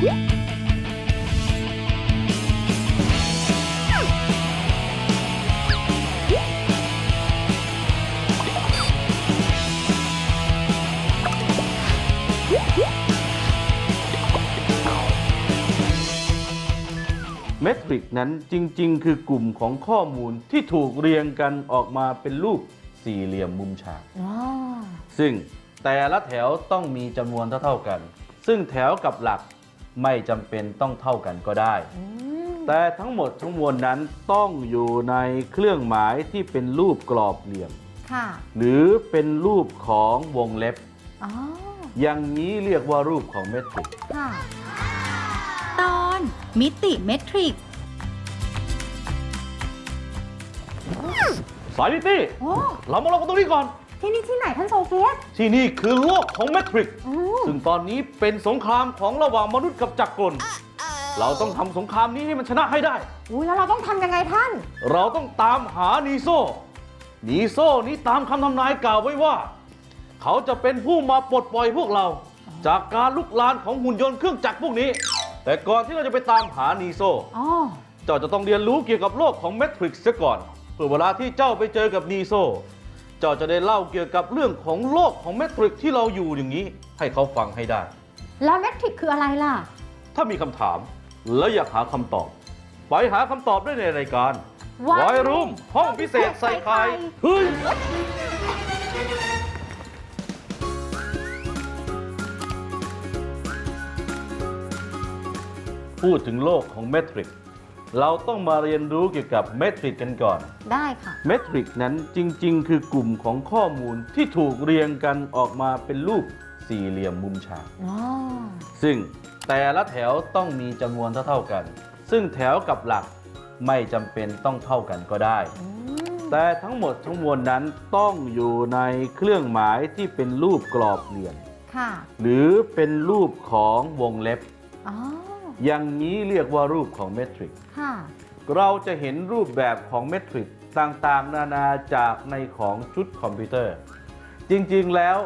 เมทริกนั้นจริง ๆ คือกลุ่มของข้อมูลที่ถูกเรียงกันออกมาเป็นรูปสี่เหลี่ยมมุมฉากอ๋อซึ่งแต่ละแถวต้องมีจำนวนเท่า ๆกัน ซึ่งแถวกับหลัก ไม่จำเป็นต้องเท่ากันก็ได้อืมแต่ทั้งหมดทั้งมวลนั้นต้องอยู่ในเครื่องหมายที่เป็นรูปกรอบเหลี่ยมค่ะหรือเป็นรูปของวงเล็บอ๋ออย่างนี้เรียกว่ารูปของเมทริกค่ะตอนมิติเมตริกสายนิตี้โอ้เรามาลองกันตรงนี้ก่อน ที่นี่ที่ไหนท่านโซเฟียสที่นี่คือโลกของเมทริกอืมซึ่งตอนนี้เป็นสงครามของระหว่างมนุษย์กับจักรกล เราต้องทำสงครามนี้ให้มันชนะให้ได้ อุ้ยแล้วเราต้องทำยังไงท่าน เราต้องตามหานีโซนีโซนี้ตามคำทำนายกล่าวไว้ว่า เขาจะเป็นผู้มาปลดปล่อยพวกเรา จากการลุกลานของหุ่นยนต์เครื่องจักรพวกนี้ แต่ก่อนที่เราจะไปตามหานีโซอ๋อ เจ้าจะต้องเรียนรู้เกี่ยวกับโลกของแมทริกซ์เสียก่อน เพื่อเวลาที่เจ้าไปเจอกับนีโซ เจ้าจะได้เล่าเกี่ยวกับเรื่องของโลกของแมทริกซ์ที่เราอยู่อย่างนี้ ให้เขาฟังให้ได้ แล้วเมทริกคืออะไรล่ะ ถ้ามีคำถามและอยากหาคำตอบ ไปหาคำตอบได้ในรายการ Why วายรูมห้องพิเศษใส่ไข่เฮ้ย พูดถึงโลกของเมทริก เราต้องมาเรียนรู้เกี่ยวกับเมทริกกันก่อน ได้ค่ะ เมทริกนั้นจริง ๆ คือกลุ่มของข้อมูลที่ถูกเรียงกันออกมาเป็นรูปสี่เหลี่ยมมุมฉาก อ๋อ ซึ่งแต่ละแถวต้องมีจำนวนเท่าๆกัน ซึ่งแถวกับหลักไม่จำเป็นต้องเท่ากันก็ได้ อืมแต่ทั้งหมดทั้งมวลนั้นต้องอยู่ในเครื่องหมายที่เป็นรูปกรอบเหลี่ยมค่ะ หรือเป็นรูปของวงเล็บ อ๋อ อย่างนี้เรียกว่ารูปของเมทริกค่ะเราจะเห็นรูปแบบของเมทริกต่างๆ นานาจากในของชุดคอมพิวเตอร์ จริงๆแล้ว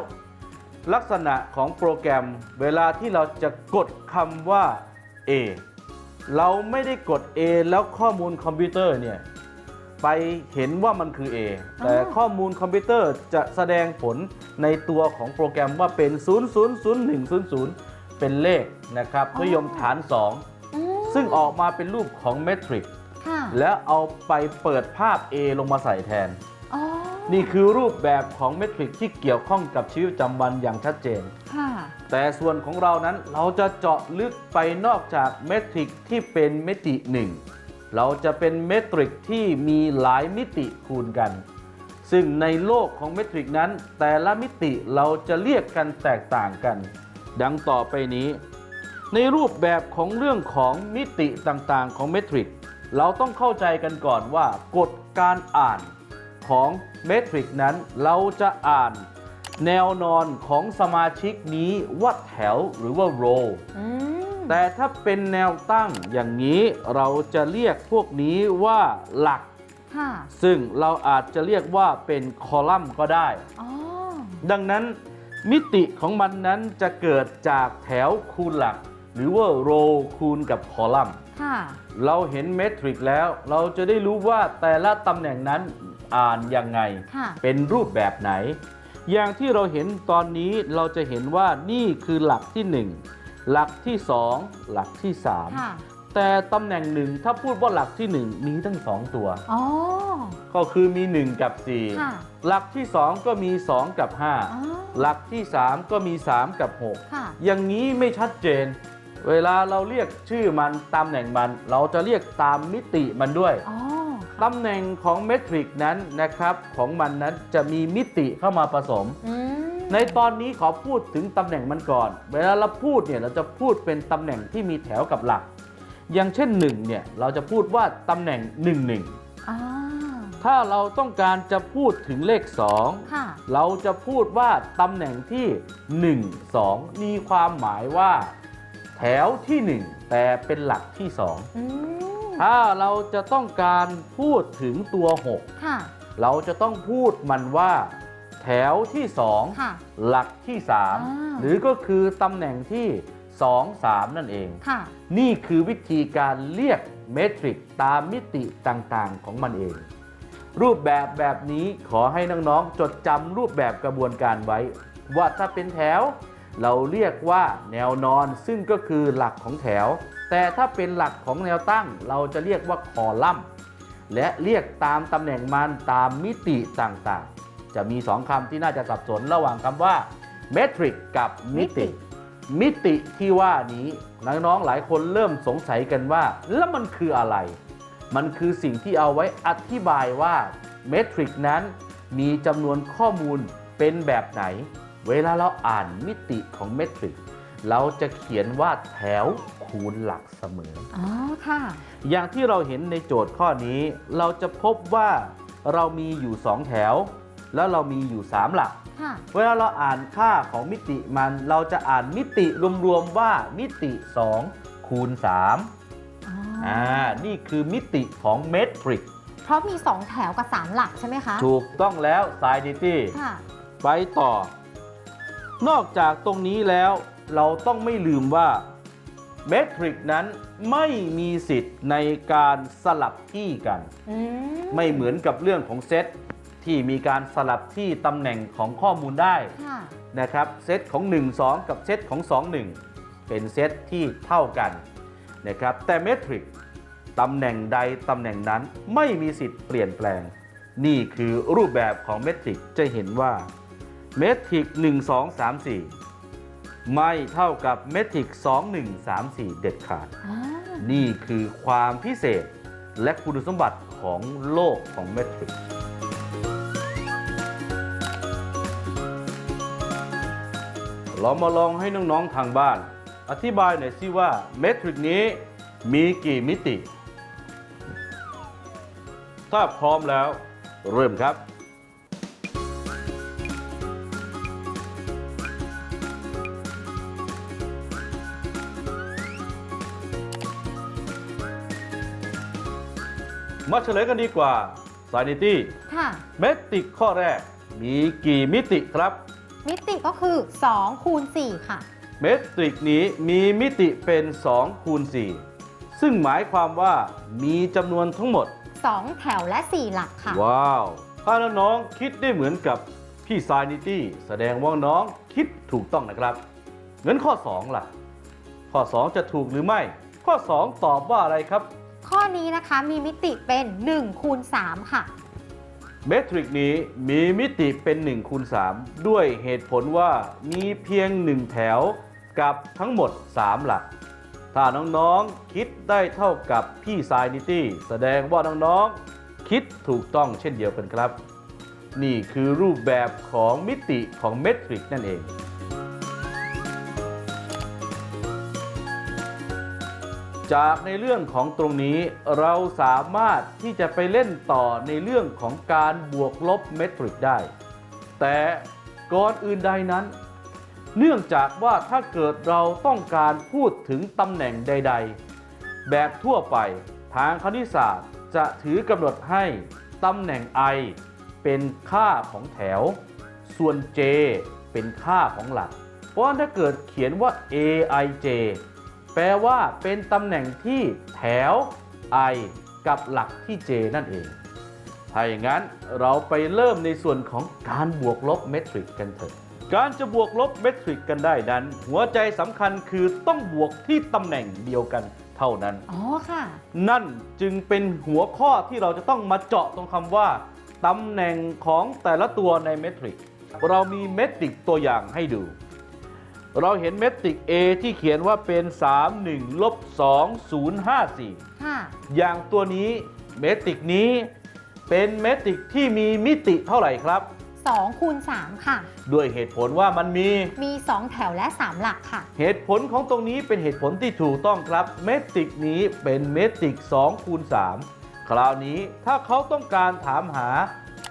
ลักษณะของโปรแกรมเวลาที่เราจะกดคำว่า A เราไม่ได้กด A แล้วข้อมูลคอมพิวเตอร์เนี่ยไปเห็นว่ามันคือ A แต่อ๋อข้อมูลคอมพิวเตอร์จะแสดงผลในตัวของโปรแกรมว่าเป็น 000100 เป็นเลขนะครับนิยมฐานอืม2ซึ่งออกมาเป็นรูปของเมทริกค่ะแล้วเอาไปเปิดภาพ A ลงมาใส่แทนอ๋อนี่คือรูปแบบของเมทริกที่เกี่ยวข้องกับชีวิตประจำวันอย่างชัดเจนค่ะแต่ส่วนของเรานั้นเราจะเจาะลึกไปนอกจากเมทริกที่เป็นมิติหนึ่งเราจะเป็นเมทริกที่มีหลายมิติคูณกัน ซึ่งในโลกของเมทริกนั้น แต่ละมิติเราจะเรียกกันแตกต่างกัน ดังต่อไปนี้ ในรูปแบบของเรื่องของมิติต่างๆของเมทริกเราต้องเข้าใจกันก่อนว่ากฎการอ่านของเมทริกนั้นเราจะอ่านแนวนอนของสมาชิกนี้ว่าแถวหรือว่าโรอืมแต่ถ้าเป็นแนวตั้งอย่างนี้เราจะเรียกพวกนี้ว่าหลักค่ะซึ่งเราอาจจะเรียกว่าเป็นคอลัมน์ก็ได้อ๋อดังนั้น มิติของมันนั้นจะเกิดจากแถวคูณหลัก หรือว่าโรคูณกับคอลัมน์ค่ะเราเห็นเมทริกแล้ว เราจะได้รู้ว่าแต่ละตำแหน่งนั้นอ่านยังไง ค่ะเป็นรูปแบบไหน อย่างที่เราเห็นตอนนี้เราจะเห็นว่านี่คือหลักที่ 1 หลักที่ 2 หลักที่ ค่ะ 3 แต่ตำแหน่งหนึ่งถ้าพูดว่าหลักที่ 1 มีทั้ง 2 ตัว อ๋อ ก็คือมี 1 กับ ค่ะ4 หลักที่ 2 ก็มี 2 กับ อ๋อ 5 หลักที่ 3 ก็มี 3 กับ ค่ะ 6 อย่างนี้ไม่ชัดเจน เวลาเราเรียกชื่อมันตำแหน่งมัน เราจะเรียกตามมิติมันด้วย อ๋อ ตำแหน่งของเมทริกนั้นนะครับของมันนั้นจะมีมิติเข้ามาผสม อืม ในตอนนี้ขอพูดถึงตำแหน่งมันก่อน เวลาเราพูดเนี่ยเราจะพูดเป็นตำแหน่งที่มีแถวกับหลัก อย่างเช่น1เนี่ยเราจะพูดว่าตำแหน่ง 1 1อ๋อถ้าเราต้องการจะพูดถึงเลขค่ะ2เราจะพูดว่าตำแหน่งที่ 1 2 มีความหมายว่า แถวที่ 1 แต่เป็นหลักที่2อืมถ้าเราจะต้องการพูดถึงตัว6ค่ะเราจะต้องพูดมันว่า แถวที่ค่ะ2หลักที่อ่า3หรือก็คือตำแหน่งที่ 2 3 นั่นเอง ค่ะ นี่คือวิธีการเรียกเมตริกตามมิติต่างๆของมันเอง รูปแบบแบบนี้ขอให้น้องๆจดจำรูปแบบกระบวนการไว้ ว่าถ้าเป็นแถว เราเรียกว่าแนวนอนซึ่งก็คือหลักของแถว แต่ถ้าเป็นหลักของแนวตั้ง เราจะเรียกว่าคอลัมน์และเรียกตามตำแหน่งมันตามมิติต่างๆ จะมีสองคำที่น่าจะสับสนระหว่างคำว่าเมตริกกับมิติ มิติที่ว่านี้น้องๆหลายคนเริ่มสงสัยกันว่า แล้วมันคืออะไร มันคือสิ่งที่เอาไว้อธิบายว่าเมตริกนั้นมีจำนวนข้อมูลเป็นแบบไหน เวลาเราอ่านมิติของเมตริกเราจะเขียนว่าแถวคูณหลักเสมออ๋อค่ะ อย่างที่เราเห็นในโจทย์ข้อนี้ เราจะพบว่าเรามีอยู่ 2 แถว แล้วเรามีอยู่ 3 หลักค่ะ เวลาเราอ่านค่าของมิติมัน เราจะอ่านมิติรวมๆว่ามิติ 2 คูณ3อ๋อออ่านี่คือมิติของเมตริกเพราะมี 2 แถวกับ 3 หลักใช่ไหมคะ ถูกต้องแล้ว s i d i t y ค่ะไปต่อ นอกจากตรงนี้แล้วเราต้องไม่ลืมว่าเมตริกนั้นไม่มีสิทธิ์ในการสลับที่กันอืมไม่เหมือนกับเรื่องของเซต ที่มีการสลับที่ตำแหน่งของข้อมูลได้ค่ะนะครับเซตของ 1 2 กับเซตของ 2 1 เป็นเซตที่เท่ากันนะครับแต่เมตริกตำแหน่งใดตำแหน่งนั้นไม่มีสิทธิ์เปลี่ยนแปลง นี่คือรูปแบบของเมตริกจะเห็นว่าเมตริก1 2 3 4 ไม่เท่ากับเมตริก2 1 3 4 เด็ดขาดอ๋อนี่คือความพิเศษและคุณสมบัติของโลกของเมตริก เรามาลองให้น้องๆทางบ้าน อธิบายหน่อยสิว่าเมตริกนี้มีกี่มิติ ถ้าพร้อมแล้ว เริ่มครับมาเฉลยกันดีกว่า s i n i t y ค่ะ เมตริกข้อแรกมีกี่มิติครับ มิติก็คือ2คูณ4ค่ะ เมตริกนี้มีมิติเป็น2คูณ4ซึ่งหมายความว่ามีจำนวนทั้งหมด 2 แถวและ 4 หลักค่ะ ว้าว ถ้าน้องๆคิดได้เหมือนกับพี่ซายนิตี้แสดงว่าน้องคิดถูกต้องนะครับงั้นข้อ 2 ล่ะ ข้อ 2 จะถูกหรือไม่ ข้อ 2 ตอบว่าอะไรครับ ข้อนี้นะคะมีมิติเป็น1คูณ3ค่ะ เมตริกนี้มีมิติเป็น1คูณ3ด้วยเหตุผลว่ามีเพียง 1 แถวกับทั้งหมด 3 หลัก ถ้าน้องๆคิดได้เท่ากับพี่ซายนิตี้แสดงว่าน้องๆคิดถูกต้องเช่นเดียวกันครับ นี่คือรูปแบบของมิติของเมตริกนั่นเอง จากในเรื่องของตรงนี้เราสามารถที่จะไปเล่นต่อในเรื่องของการบวกลบเมตริกได้ แต่ก่อนอื่นใดนั้น เนื่องจากว่าถ้าเกิดเราต้องการพูดถึงตำแหน่งใด ๆ แบบทั่วไปทางคณิตศาสตร์จะถือกำหนดให้ตำแหน่ง i เป็นค่าของแถว ส่วน j เป็นค่าของหลัก เพราะถ้าเกิดเขียนว่า aij แปลว่าเป็นตำแหน่งที่แถว i กับหลักที่ j นั่นเอง ถ้าอย่างนั้นเราไปเริ่มในส่วนของการบวกลบเมตริกกันเถอะ การจะบวกลบเมตริกกันได้นั้น หัวใจสำคัญคือต้องบวกที่ตำแหน่งเดียวกันเท่านั้น อ๋อค่ะ นั่นจึงเป็นหัวข้อที่เราจะต้องมาเจาะตรงคำว่าตำแหน่งของแต่ละตัวในเมตริก เรามีเมตริกตัวอย่างให้ดู เราเห็นเมตริก A ที่เขียนว่าเป็น 3 1ลบ2 0 5 4ค่ะอย่างตัวนี้เมตริกนี้เป็นเมตริกที่มีมิติเท่าไหร่ครับ2คูณ3ค่ะ ด้วยเหตุผลว่ามันมี มี 2 แถวและ 3 หลักค่ะ เหตุผลของตรงนี้เป็นเหตุผลที่ถูกต้องครับ เมตริกนี้เป็นเมตริก2คูณ3คราวนี้ถ้าเขาต้องการถามหา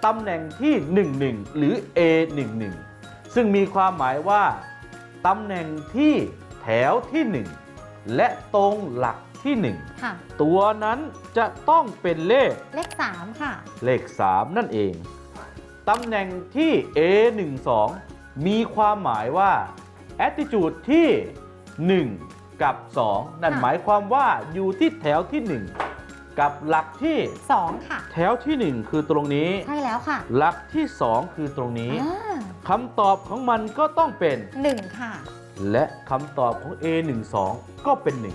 ตำแหน่งที่ 11 หรือ A11 ซึ่งมีความหมายว่า ตำแหน่งที่แถวที่ 1 และตรงหลักที่ ค่ะ 1 ตัวนั้นจะต้องเป็นเลขเลข3ค่ะ เลข 3 นั่นเอง ตำแหน่งที่ A12 มีความหมายว่า attitude ที่ 1 กับ 2 นั่นค่ะ หมายความว่าอยู่ที่แถวที่ 1 กับหลักที่ 2 ค่ะ แถวที่ 1 คือตรงนี้ ใช่แล้วค่ะ หลักที่ 2 คือตรงนี้อ่าคำตอบของมันก็ต้องเป็นหนึ่งค่ะ12และคำตอบของ A12 ก็เป็น 1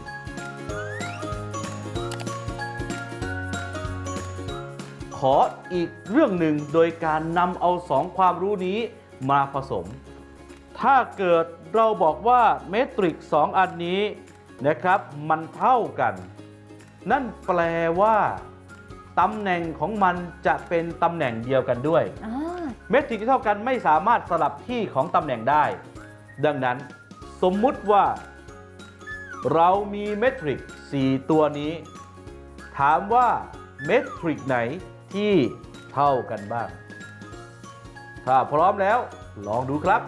ขออีกเรื่องหนึ่งโดยการนำเอาสองความรู้นี้มาผสม ถ้าเกิดเราบอกว่าเมตริก 2 อันนี้นะครับ มันเท่ากัน นั่นแปลว่าตำแหน่งของมันจะเป็นตำแหน่งเดียวกันด้วย อ่าเมตริกที่เท่ากันไม่สามารถสลับที่ของตำแหน่งได้ ดังนั้น สมมุติว่า เรามีเมตริก4ตัวนี้ ถามว่าเมตริกไหนที่เท่ากันบ้าง ถ้าพร้อมแล้วลองดูครับ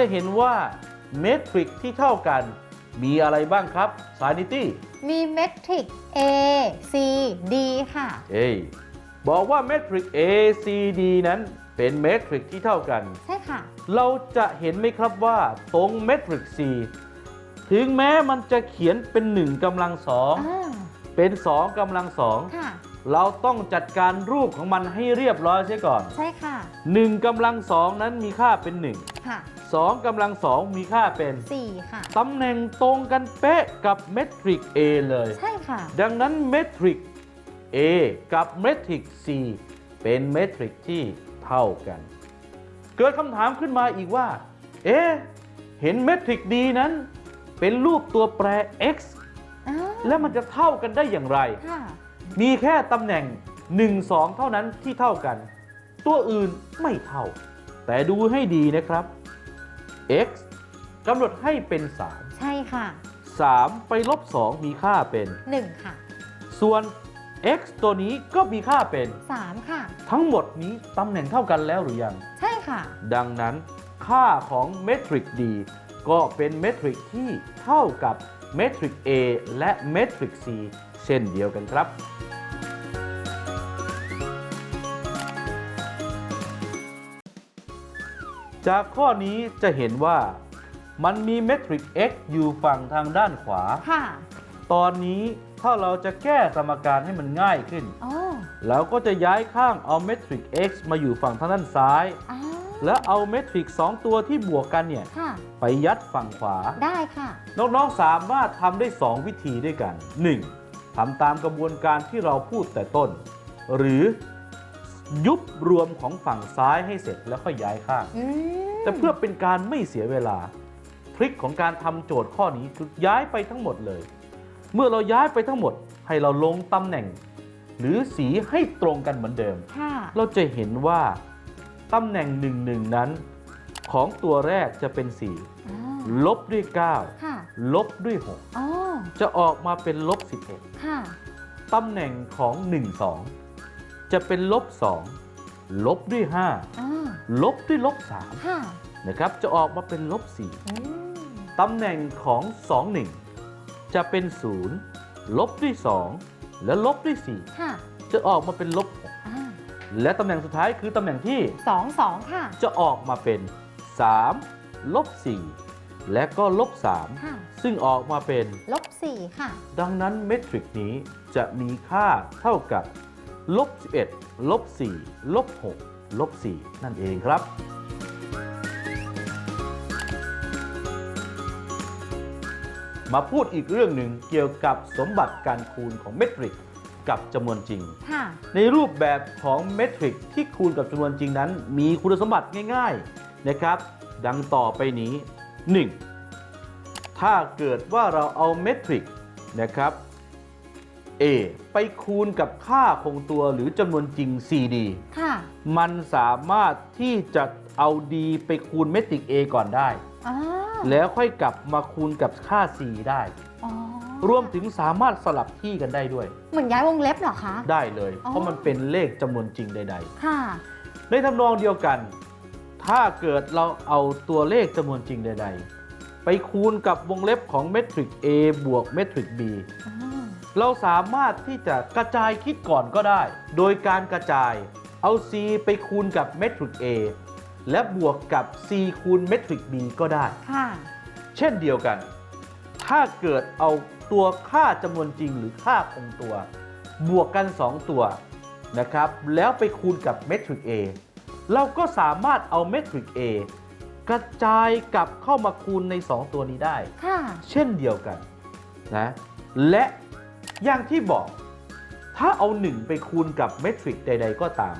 จะเห็นว่าเมตริกที่เท่ากันมีอะไรบ้างครับสายนิตี้มีเมทริก A C D ค่ะ เอ้ยบอกว่าเมตริก ACD นั้นเป็นเมตริกที่เท่ากัน ใช่ค่ะ เราจะเห็นไหมครับว่าตรงเมตริก C ถึงแม้มันจะเขียนเป็น 1กำลังสองอ่าเป็น 2กำลังสองค่ะ เราต้องจัดการรูปของมันให้เรียบร้อยเสียก่อนใช่ค่ะ1กำลังสองนั้นมีค่าเป็น 1 ค่ะ 2กำลังสองมีค่าเป็น 4 ค่ะตำแหน่งตรงกันเป๊ะกับเมตริก A เลย ใช่ค่ะ ดังนั้นเมตริก A กับเมตริก C เป็นเมตริกที่เท่ากัน เกิดคำถามขึ้นมาอีกว่า เอ๊ะ เห็นเมตริก D นั้น เป็นรูปตัวแปร x อ่าแล้วมันจะเท่ากันได้อย่างไรค่ะ มีแค่ตำแหน่ง 1 2 เท่านั้นที่เท่ากัน ตัวอื่นไม่เท่า แต่ดูให้ดีนะครับ x กำหนดให้เป็นใช่ค่ะ3 3ไปลบ 2 มีค่าเป็น 1 ค่ะ ส่วน x ตัวนี้ก็มีค่าเป็น 3 ค่ะ ทั้งหมดนี้ตำแหน่งเท่ากันแล้วหรือยัง ใช่ค่ะ ดังนั้น ค่าของเมตริก D ก็เป็นเมตริกที่เท่ากับเมตริก A และเมตริก C เช่นเดียวกันครับ จากข้อนี้จะเห็นว่ามันมีเมตริก x อยู่ฝั่งทางด้านขวา ค่ะ ตอนนี้ถ้าเราจะแก้สมการให้มันง่ายขึ้นอ๋อเราก็จะย้ายข้างเอาเมตริก x มาอยู่ฝั่งทางด้านซ้าย อ่าแล้วเอาเมตริก2ตัวที่บวกกันเนี่ย ค่ะ ไปยัดฝั่งขวา ได้ค่ะ น้องๆสามารถทำได้ 2 วิธีด้วยกัน 1. ทำตามกระบวนการที่เราพูดแต่ต้น หรือ ยุบรวมของฝั่งซ้ายให้เสร็จแล้วก็ย้ายข้าง อืมแต่เพื่อเป็นการไม่เสียเวลา ทริคของการทำโจทย์ข้อนี้คือย้ายไปทั้งหมดเลย เมื่อเราย้ายไปทั้งหมดให้เราลงตำแหน่ง หรือสีให้ตรงกันเหมือนเดิม ค่ะเราจะเห็นว่าตำแหน่งหนึ่งหนึ่งนั้น ของตัวแรกจะเป็น อ่า4 ลบด้วย ค่ะ9 ลบด้วย อ๋อ6 จะออกมาเป็นลบ ค่ะ11 ตำแหน่งของ 1 2 จะเป็นลบ2ลบด้วยอ่า5ลบด้วยลบค่ะ3นะครับจะออกมาเป็นลบอืม4ตำแหน่งของ 2 1 จะเป็น 0 ลบด้วย 2 และลบด้วยค่ะ4จะออกมาเป็นลบอ่า6และตำแหน่งสุดท้ายคือตำแหน่งที่สองสองค่ะ จะออกมาเป็น 3 ลบ 4 และก็ลบค่ะ3ซึ่งออกมาเป็นลบสี่ค่ะ ดังนั้นเมตริกนี้จะมีค่าเท่ากับ ลบ11ลบ4ลบ6ลบ4นั่นเองครับ มาพูดอีกเรื่องหนึ่งเกี่ยวกับสมบัติการคูณของเมตริกกับจำนวนจริงค่ะในรูปแบบของเมตริกที่คูณกับจำนวนจริงนั้น มีคุณสมบัติง่ายๆนะครับ ดังต่อไปนี้ 1. ถ้าเกิดว่าเราเอาเมตริกนะครับ A ไปคูณกับค่าคงตัวหรือจำนวนจริง CD ค่ะมันสามารถที่จะเอา D ไปคูณเมตริก A ก่อนได้อ๋อแล้วค่อยกลับมาคูณกับค่า C ได้ อ๋อรวมถึงสามารถสลับที่กันได้ด้วย เหมือนย้ายวงเล็บเหรอคะ ได้เลยอ๋อเพราะมันเป็นเลขจำนวนจริงใดๆค่ะในทำนองเดียวกัน ถ้าเกิดเราเอาตัวเลขจำนวนจริงใด ๆ ไปคูณกับวงเล็บของเมตริก A บวกเมตริก B อ๋อ เราสามารถที่จะกระจายคิดก่อนก็ได้ โดยการกระจายเอา c ไปคูณกับเมทริก A และบวกกับ c คูณเมทริก B ก็ได้ ค่ะ เช่นเดียวกัน ถ้าเกิดเอาตัวค่าจำนวนจริงหรือค่าคงตัว บวกกัน 2 ตัวนะครับ แล้วไปคูณกับเมทริก A เราก็สามารถเอาเมทริก A กระจายกลับเข้ามาคูณใน 2 ตัวนี้ได้ ค่ะ เช่นเดียวกันนะ และ อย่างที่บอก ถ้าเอา 1 ไปคูณกับเมทริกใด ๆ ก็ตาม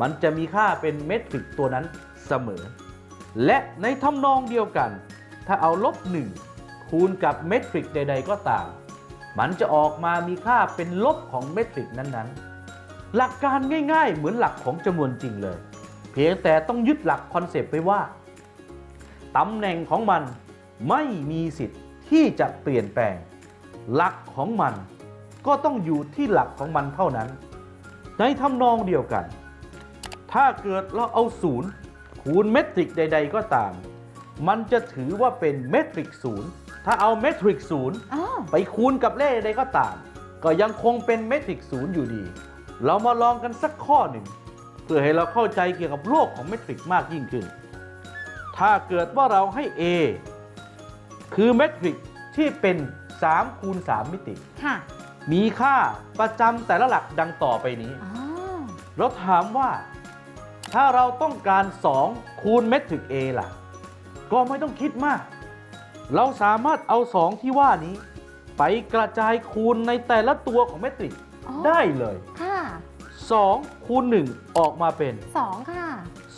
มันจะมีค่าเป็นเมทริกตัวนั้นเสมอ และในทำนองเดียวกัน ถ้าเอาลบ 1 คูณกับเมทริกใด ๆ ก็ตาม มันจะออกมามีค่าเป็นลบของเมทริกนั้นๆ หลักการง่ายๆ เหมือนหลักของจำนวนจริงเลย เพียงแต่ต้องยึดหลักคอนเซปต์ไปว่าตำแหน่งของมันไม่มีสิทธิ์ที่จะเปลี่ยนแปลง หลักของมัน ก็ต้องอยู่ที่หลักของมันเท่านั้น ในทำนองเดียวกัน ถ้าเกิดเราเอาศูนย์คูณเมตริกใด ๆ ก็ตาม มันจะถือว่าเป็นเมตริกศูนย์ถ้าเอาเมตริกศูนย์อ๋อไปคูณกับเลขใดก็ตาม ก็ยังคงเป็นเมตริกศูนย์อยู่ดี เรามาลองกันสักข้อหนึ่ง เพื่อให้เราเข้าใจเกี่ยวกับโลกของเมตริกมากยิ่งขึ้น ถ้าเกิดว่าเราให้ A คือเมตริกที่เป็น3คูณ3มิติค่ะ มีค่าประจำแต่ละหลักดังต่อไปนี้อ๋อเราถามว่า ถ้าเราต้องการ 2 คูณเมตริก A ล่ะ ก็ไม่ต้องคิดมาก เราสามารถเอา 2 ที่ว่านี้ ไปกระจายคูณในแต่ละตัวของเมตริกอ๋อได้เลย ค่ะ2คูณ1ออกมาเป็นสองค่ะ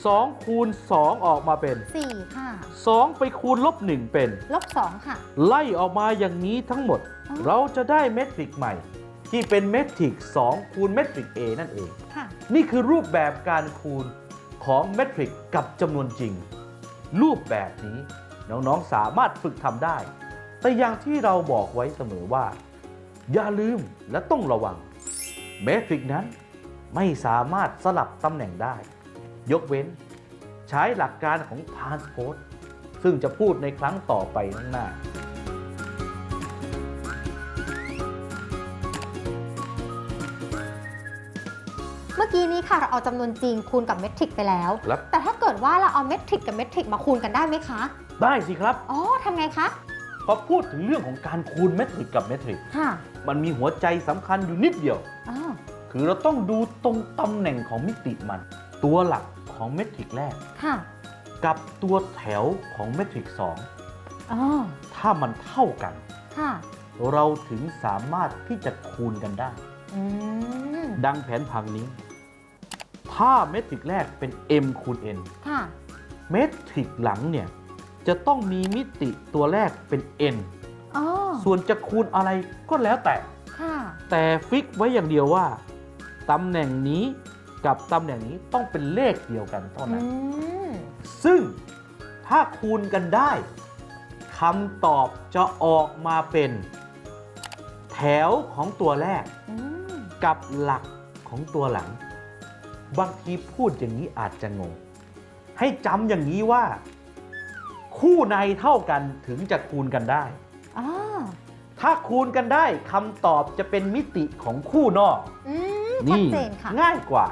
2 คูณ 2 ออกมาเป็นสี่ค่ะ 2 ไปคูณลบ 1 เป็น ลบสองค่ะ ไล่ออกมาอย่างนี้ทั้งหมดอ๋อเราจะได้เมตริกใหม่ ที่เป็นเมตริก 2 คูณเมตริก A นั่นเองค่ะนี่คือรูปแบบการคูณของเมตริกกับจำนวนจริง รูปแบบนี้น้องๆสามารถฝึกทำได้ แต่อย่างที่เราบอกไว้เสมอว่า อย่าลืมและต้องระวัง เมตริกนั้นไม่สามารถสลับตำแหน่งได้ ยกเว้น ใช้หลักการของ transpose ซึ่งจะพูดในครั้งต่อไปข้างหน้าเมื่อกี้นี้ค่ะเราเอาจำนวนจริงคูณกับเมทริกไปแล้ว ครับ แต่ถ้าเกิดว่าเราเอาเมทริกกับเมทริกมาคูณกันได้ไหมคะ ได้สิครับ อ๋อทำไงคะ พอพูดถึงเรื่องของการคูณเมตริกกับเมตริก ค่ะมันมีหัวใจสำคัญอยู่นิดเดียวอ๋อคือเราต้องดูตรงตำแหน่งของมิติมัน ตัวหลัก ของเมตริกแรก ค่ะกับตัวแถวของเมตริกอ๋อ2ถ้ามันเท่ากัน ค่ะเราถึงสามารถที่จะคูณกันได้ อืมดังแผนผังนี้ ถ้าเมตริกแรกเป็น m คูณ n ค่ะเมตริกหลังเนี่ยจะต้องมีมิติตัวแรกเป็น n อ๋อส่วนจะคูณอะไรก็แล้วแต่ ค่ะแต่ฟิกไว้อย่างเดียวว่าตำแหน่งนี้ กับตำแหน่งนี้ต้องเป็นเลขเดียวกันเท่าอืนั้นมซึ่งถ้าคูณกันได้คำตอบจะออกมาเป็น แถวของตัวแรกอืมกับหลักของตัวหลัง บางทีพูดอย่างนี้อาจจะงง ให้จำอย่างนี้ว่า คู่ในเท่ากันถึงจะคูณกันได้อ๋อถ้าคูณกันได้คำตอบจะเป็นมิติของคู่นอกอืมชัดนี่เจนค่ะง่ายกว่า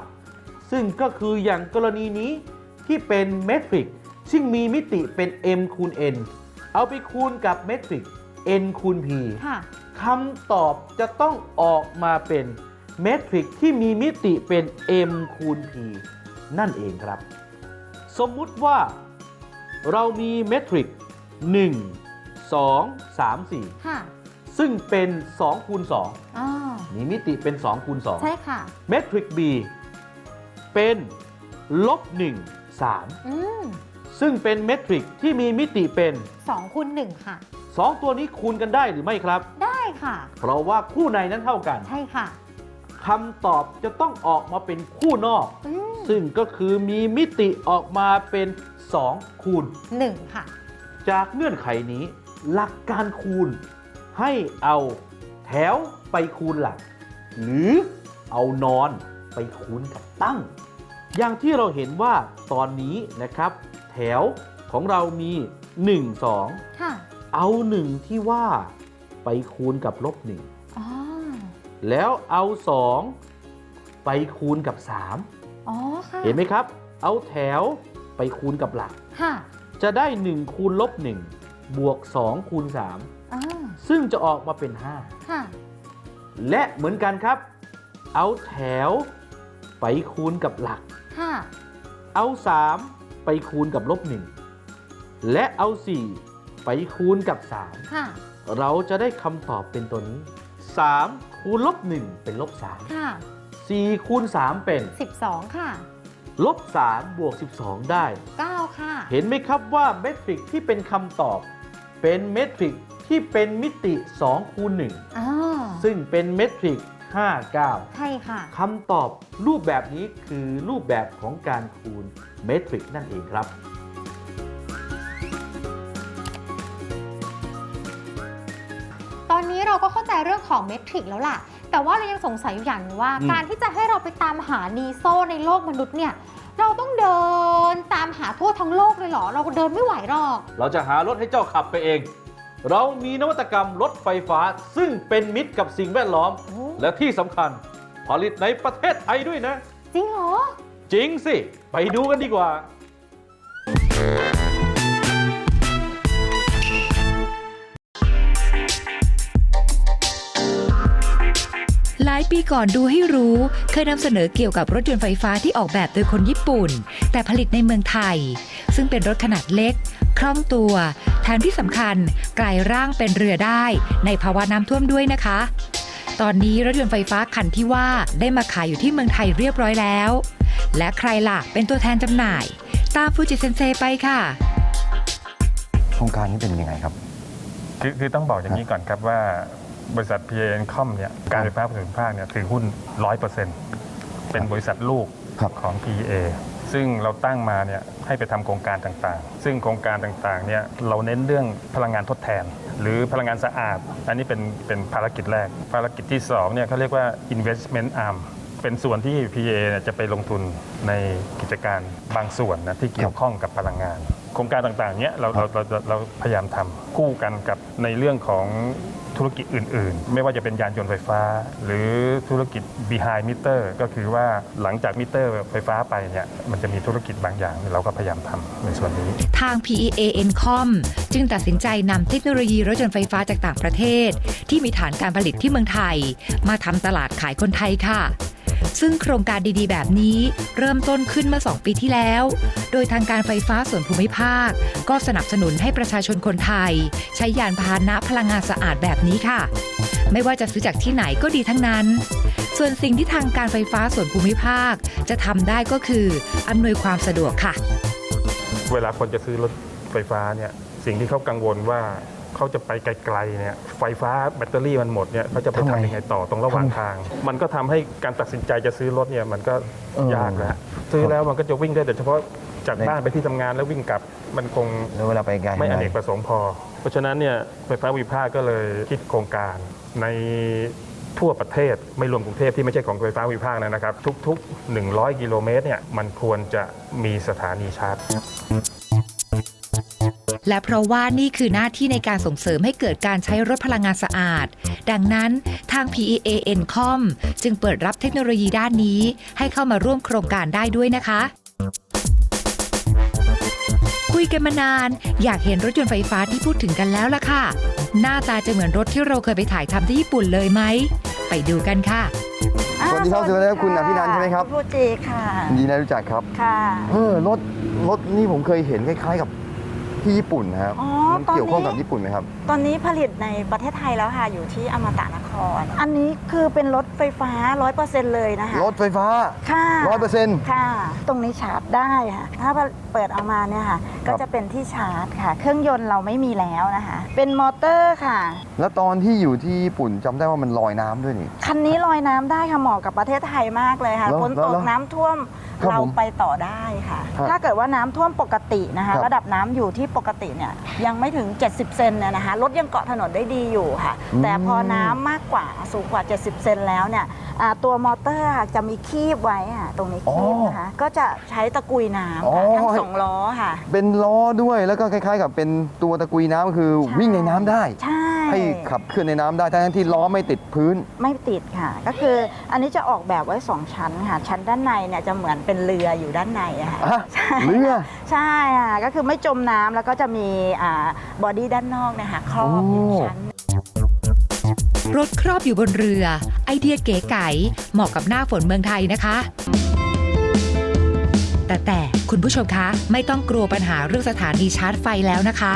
ซึ่งก็คืออย่างกรณีนี้ที่เป็นเมตริกซึ่งมีมิติเป็น m คูณ n เอาไปคูณกับเมตริก n คูณ p ค่ะคำตอบจะต้องออกมาเป็นเมตริกที่มีมิติเป็น m คูณ p นั่นเองครับ สมมุติว่าเรามีเมตริก 1 2 3 4ค่ะซึ่งเป็น2คูณอ๋อ2มีมิติเป็น2คูณ2ใช่ค่ะ เมตริก B เป็นลบ1 3 อืมซึ่งเป็นเมตริกที่มีมิติเป็น สองคูณหนึ่งค่ะ 2 ตัวนี้คูณกันได้หรือไม่ครับ ได้ค่ะ เพราะว่าคู่ในนั้นเท่ากันใช่ค่ะ คำตอบจะต้องออกมาเป็นคู่นอก อืมซึ่งก็คือมีมิติออกมาเป็น2คูณ หนึ่งค่ะ จากเงื่อนไขนี้ หลักการคูณ ให้เอาแถวไปคูณหลัก หรือเอานอน ไปคูณกับตั้ง อย่างที่เราเห็นว่าตอนนี้นะครับ แถวของเรามี 1 2 ค่ะ เอา1ที่ว่าไปคูณกับลบ1อ๋อ แล้วเอา 2 ไปคูณกับ3อ๋อ ค่ะเห็นไหมครับ เอาแถวไปคูณกับหลัก ค่ะจะได้ 1 คูณลบ1บวก 2 คูณ อ่า3 ซึ่งจะออกมาเป็น ค่ะ 5 และเหมือนกันครับ เอาแถว ไปคูณกับหลัก ค่ะ เอา 3 ไปคูณกับลบ1และเอา 4 ไปคูณกับ ค่ะ 3 เราจะได้คำตอบเป็นตัวนี้ 3 คูณลบ1เป็นลบค่ะ 3 4คูณ3เป็น 12 ค่ะ ลบ3บวก 12 ได้ 9 ค่ะ เห็นไหมครับว่าเมตริกที่เป็นคำตอบ เป็นเมตริกที่เป็นมิติ2คูณอ่า1ซึ่งเป็นเมตริก 59 ใช่ค่ะ คำตอบรูปแบบนี้คือรูปแบบของการคูณเมตริกนั่นเองครับ ตอนนี้เราก็เข้าใจเรื่องของเมทริกแล้วล่ะ แต่ว่าเรายังสงสัยอยู่อย่างหนึงว่า อืม การที่จะให้เราไปตามหานีโซในโลกมนุษย์เนี่ย เราต้องเดินตามหาทั่วทั้งโลกเลยเหรอ เราก็เดินไม่ไหวหรอก เราจะหารถให้เจ้าขับไปเอง เรามีนวัตกรรมรถไฟฟ้าซึ่งเป็นมิตรกับสิ่งแวดล้อมโอ้และที่สำคัญผลิตในประเทศไทยด้วยนะ จริงเหรอ จริงสิ ไปดูกันดีกว่า หลายปีก่อนดูให้รู้ เคยนำเสนอเกี่ยวกับรถยนต์ไฟฟ้าที่ออกแบบโดยคนญี่ปุ่น แต่ผลิตในเมืองไทย ซึ่งเป็นรถขนาดเล็ก คล่องตัวแถมที่สำคัญกลายร่างเป็นเรือได้ ในภาวะน้ำท่วมด้วยนะคะ ตอนนี้รถยนต์ไฟฟ้าคันที่ว่าได้มาขายอยู่ที่เมืองไทยเรียบร้อยแล้ว และใครล่ะเป็นตัวแทนจำหน่าย ตามฟูจิเซนเซไปค่ะ โครงการนี้เป็นยังไงครับ คือคือต้องบอกอย่างนี้ก่อนครับว่าบริษัท p a n c o m เนี่ยการไฟฟ้าส่วนภูมิภาคเนี่ยถือหุ้น 100%เป็นบริษัทลูกครับ ของ PA ซึ่งเราตั้งมาเนี่ยให้ไปทำโครงการต่างๆ ซึ่งโครงการต่างๆเนี่ยเราเน้นเรื่องพลังงานทดแทน หรือพลังงานสะอาด อันนี้เป็นเป็นภารกิจแรก ภารกิจที่2เนี่ยเขาเรียกว่า investment arm เป็นส่วนที่ PA เนี่ยจะไปลงทุนในกิจการบางส่วนนะที่เกี่ยวข้องกับพลังงาน โครงการต่างๆเนี้ยเราเราเราเราพยายามทำคู่กันกับในเรื่องของธุรกิจอื่น ๆ ไม่ว่าจะเป็นยานยนต์ไฟฟ้า หรือธุรกิจ behind meter ก็คือว่าหลังจากมิเตอร์ไฟฟ้าไปเนี่ยมันจะมีธุรกิจบางอย่างเราก็พยายามทำในส่วนนี้ ทาง PEA Encom จึงตัดสินใจนำเทคโนโลยีรถยนต์ไฟฟ้าจากต่างประเทศ ที่มีฐานการผลิตที่เมืองไทย มาทำตลาดขายคนไทยค่ะ ซึ่งโครงการดีๆ แบบนี้เริ่มต้นขึ้นเมื่อ 2 ปีที่แล้ว โดยทางการไฟฟ้าส่วนภูมิภาค ก็สนับสนุนให้ประชาชนคนไทย ใช้ยานพาหนะพลังงานสะอาดแบบนี้ค่ะ ไม่ว่าจะซื้อจากที่ไหนก็ดีทั้งนั้น ส่วนสิ่งที่ทางการไฟฟ้าส่วนภูมิภาค จะทำได้ก็คืออำนวยความสะดวกค่ะ เวลาคนจะซื้อรถไฟฟ้าเนี่ยสิ่งที่เขากังวลว่า เขาจะไปไกลๆเนี่ยไฟฟ้าแบตเตอรี่มันหมดเนี่ยเขาจะไปทำไมทำยังไงต่อตรงระหว่างทาง มันก็ทำให้การตัดสินใจจะซื้อรถเนี่ยมันก็เออยากแล้วซื้อแล้วมันก็จะวิ่งได้แต่เฉพาะจากในบ้านไปที่ทำงานแล้ววิ่งกลับมันคงแล้วเวลาไปไกลไม่อเนกประสงค์พอ เพราะฉะนั้นเนี่ยไฟฟ้าวิภาคก็เลยคิดโครงการในทั่วประเทศไม่รวมกรุงเทพที่ไม่ใช่ของไฟฟ้าวิภาคนะครับ ทุก ๆ 100 กิโลเมตรเนี่ยมันควรจะมีสถานีชาร์จ และเพราะว่านี่คือหน้าที่ในการส่งเสริมให้เกิดการใช้รถพลังงานสะอาด ดังนั้นทาง PEA Encom จึงเปิดรับเทคโนโลยีด้านนี้ ให้เข้ามาร่วมโครงการได้ด้วยนะคะ คุยกันมานาน อยากเห็นรถยนต์ไฟฟ้าที่พูดถึงกันแล้วล่ะค่ะ หน้าตาจะเหมือนรถที่เราเคยไปถ่ายทำที่ญี่ปุ่นเลยไหม ไปดูกันค่ะ สวัสดีครับสวัสดีครับคุณอภินันท์ใช่ไหมครับ พูดจีค่ะยินดีได้รู้จักครับ ค่ะ เออรถรถนี่ผมเคยเห็นคล้ายๆกับ ที่ญี่ปุ่นครับ อ๋อ มันตอนนี้เกี่ยวข้องกับญี่ปุ่นไหมครับ ตอนนี้ผลิตในประเทศไทยแล้วค่ะ อยู่ที่อมตะนคร อันนี้คือเป็นรถไฟฟ้า 100%เลยนะคะรถไฟฟ้าค่ะร้อยเปอร์เซ็นต์ ค่ะ ตรงนี้ชาร์จได้ค่ะ ถ้าเปิดออกมาเนี่ยค่ะ ครัก็บ จะเป็นที่ชาร์จค่ะ เครื่องยนต์เราไม่มีแล้วนะคะ เป็นมอเตอร์ค่ะ แล้วตอนที่อยู่ที่ญี่ปุ่นจำได้ว่ามันลอยน้ำด้วยนี่ คันนี้ลอยน้ำได้ค่ะเหมาะกับประเทศไทยมากเลยค่ะแล้วฝนแล้ตวกแล้วน้ำท่วมครับเราผมไปต่อได้ค่ะ ครับถ้าเกิดว่าน้ำท่วมปกตินะคะครับระดับน้ำอยู่ที่ปกติเนี่ยยังไม่ถึง 70 เซนเนี่ยนะคะรถยังเกาะถนนได้ดีอยู่ค่ะอืมแต่พอน้ำมากกว่าสูงกว่า 70 เซนแล้วเนี่ย อ่าตัวมอเตอร์ค่ะจะมีคีบไว้อะตรงนี้คีบนะคะ ก็จะใช้ตะกุยน้ำค่ะทั้งสองล้อค่ะ เป็นล้อด้วยแล้วก็คล้าย ๆ กับเป็นตัวตะกุยน้ำคือใช่วิ่งในน้ำได้ใช่ให้ขับเคลื่อนในน้ำได้ทั้งที่ล้อไม่ติดพื้น ไม่ติดค่ะ ก็คืออันนี้จะออกแบบไว้2ชั้นค่ะ ชั้นด้านในเนี่ยจะเหมือนเป็นเรืออยู่ด้านในอะค่ะฮะใช่เรือใช่ค่ะก็คือไม่จมน้ำแล้วก็จะมีอ่าบอดี้ด้านนอกเนะคะครอบอยู่โอ้ชั้น รถครอบอยู่บนเรือ ไอเดียเก๋ไก๋เหมาะกับหน้าฝนเมืองไทยนะคะ แต่แต่คุณผู้ชมคะไม่ต้องกลัวปัญหาเรื่องสถานีชาร์จไฟแล้วนะคะ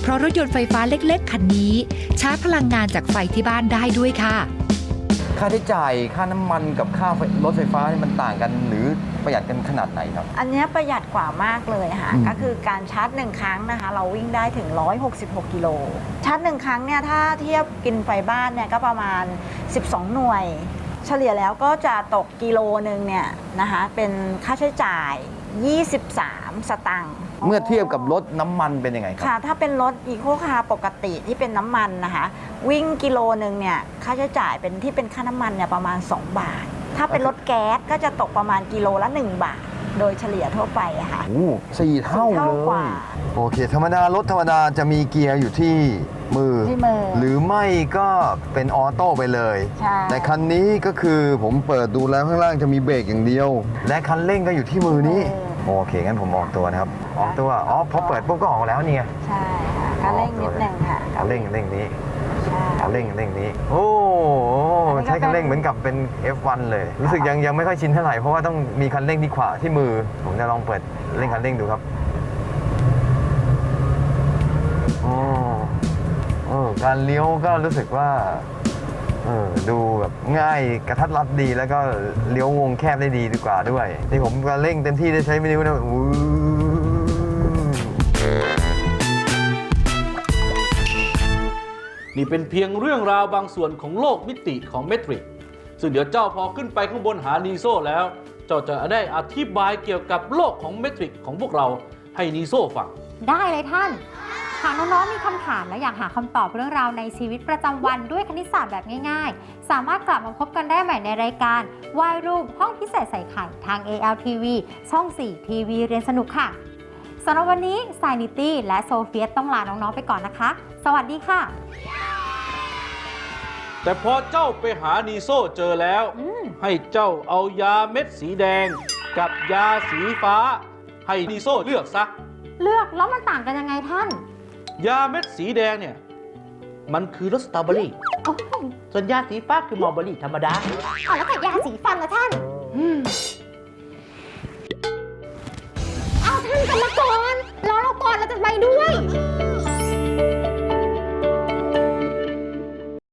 เพราะรถยนต์ไฟฟ้าเล็กๆ คันนี้ ชาร์จพลังงานจากไฟที่บ้านได้ด้วยค่ะ ค่าใช้จ่ายค่าน้ำมันกับค่ารถไฟฟ้านี่มันต่างกัน หรือประหยัดกันขนาดไหนครับ อันเนี้ยประหยัดกว่ามากเลยค่ะ อืม ก็คือการชาร์จหนึ่งครั้งนะคะ เราวิ่งได้ถึง 166 กิโล ชาร์จหนึ่งครั้งเนี่ยถ้าเทียบกินไฟบ้านเนี่ยก็ประมาณ 12 หน่วย เฉลี่ยแล้วก็จะตกกิโลหนึ่งเนี่ยนะคะ เป็นค่าใช้จ่าย 23 สตังค์ เมื่อเทียบกับรถน้ำมันเป็นยังไงครับ ค่ะ ถ้าเป็นรถอีโคคาร์ปกติที่เป็นน้ำมันนะคะ วิ่งกิโลหนึ่งเนี่ย ค่าใช้จ่ายเป็นที่เป็นค่าน้ำมันเนี่ยประมาณ 2 บาท ถ้าเป็นรถแก๊สก็จะตกประมาณกิโลละ 1 บาท โดยเฉลี่ยทั่วไปอะค่ะ โอ้สี่เท่าสี่เท่าเลกว่า ย โอเค ธรรมดารถธรรมดาจะมีเกียร์อยู่ที่มือ ที่มือหรือไม่ก็เป็นออโต้ไปเลยใช่ แต่คันนี้ก็คือผมเปิดดูแล้วข้างล่างจะมีเบรกอย่างเดียว และคันเร่งก็อยู่ที่มือนี้ โอเคงั้นผมออกตัวนะครับ ออกตัว อ๋อพอเปิดปุ๊บก็ออกแล้วเนี่ยใช่ค่ะก็เร่งนิดนึงค่ะคันเร่งเร่งนี้ใช่คันเร่งเร่งนี้ โอ้โหอันนี้ก็ใช้คันเร่งเป็นเหมือนกับเป็น F1 เลย รู้สึกยังยังไม่ค่อยชินเท่าไหร่ เพราะว่าต้องมีคันเร่งที่ขวาที่มือ ผมจะลองเปิดเร่งคันเร่งดูครับโอ้เออการเลี้ยวก็รู้สึกว่า เออดูแบบง่ายกระทัดรัดดีแล้วก็เลี้ยววงแคบได้ดีดีกว่าด้วยที่ผมก็เร่งเต็มที่ได้ใช้ไม่นิ้วนะอู้นี่เป็นเพียงเรื่องราวบางส่วนของโลกมิติของเมตริก ซึ่งเดี๋ยวเจ้าพอขึ้นไปข้างบนหานีโซแล้ว เจ้าจะได้อธิบายเกี่ยวกับโลกของเมตริกของพวกเราให้นีโซฟัง ได้เลยท่าน หากน้องๆมีคำถามและอยากหาคำตอบเรื่องราวในชีวิตประจำวันด้วยคณิตศาสตร์แบบง่าย ๆ สามารถกลับมาพบกันได้ใหม่ในรายการวายรูปห้องพิเศษใส่ไข่ทาง ALTV ช่อง 4 ทีวีเรียนสนุกค่ะสำหรับวันนี้สายนิตี้และโซเฟียสต้องลาน้องๆไปก่อนนะคะ สวัสดีค่ะ แต่พอเจ้าไปหานีโซเจอแล้ว อืม ให้เจ้าเอายาเม็ดสีแดง กับยาสีฟ้า ให้นีโซเลือกซะ เลือกแล้วมันต่างกันยังไงท่าน ยาเม็ดสีแดงเนี่ย มันคือรสสตรอเบอรี่โอ้ยส่วนยาสีฟ้าคือมอลเบอรี่ธรรมดา เอาแล้วแต่ยาสีฟันละท่าน เอาท่านกลับมาก่อนรอเราก่อนเราจะไปด้วย